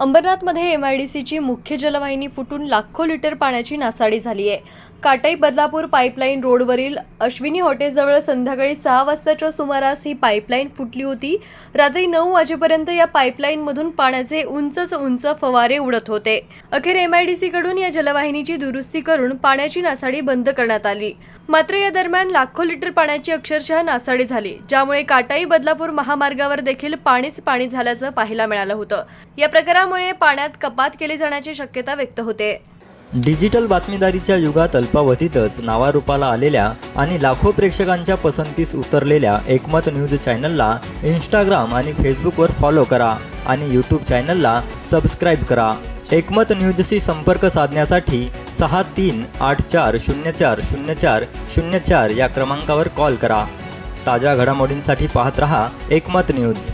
अंबरनाथमध्ये M I D सीची मुख्य जलवाहिनी फुटून लाखो लिटर पाण्याची नासाडी झाली आहे काटाई बदलापूर पाईपलाईन रोडवरील अश्विनी हॉटेलजवळ संध्याकाळी सहा वाजताच्या सुमारास ही पाईपलाईन फुटली होती. रात्री नऊ वाजेपर्यंत या पाईपलाईनमधून पाण्याचे उंचच उंच फवारे उडत होते. अखेर एम आय डी सीकडून या जलवाहिनीची दुरुस्ती करून पाण्याची नासाडी बंद करण्यात आली. मात्र या दरम्यान लाखो लिटर पाण्याची अक्षरशः नासाडी झाली ज्यामुळे काटाई बदलापूर महामार्गावर देखील पाणीच पाणी झाल्याचं पाहायला मिळालं होतं. या त्यामुळे पाण्यात कपात केली जाण्याची शक्यता व्यक्त होते. डिजिटल बातमीदारीच्या युगात अल्पावधीतच नावारूपाला आलेल्या आणि लाखो प्रेक्षकांच्या पसंतीस उतरलेल्या एकमत न्यूज चॅनलला इंस्टाग्राम आणि फेसबुकवर फॉलो करा आणि यूट्यूब चॅनलला सबस्क्राईब करा. एकमत न्यूजशी संपर्क साधण्यासाठी सहा तीन आठ चार शून्य चार शून्य चार शून्य चार या क्रमांकावर कॉल करा. ताज्या घडामोडींसाठी पाहत रहा एकमत न्यूज.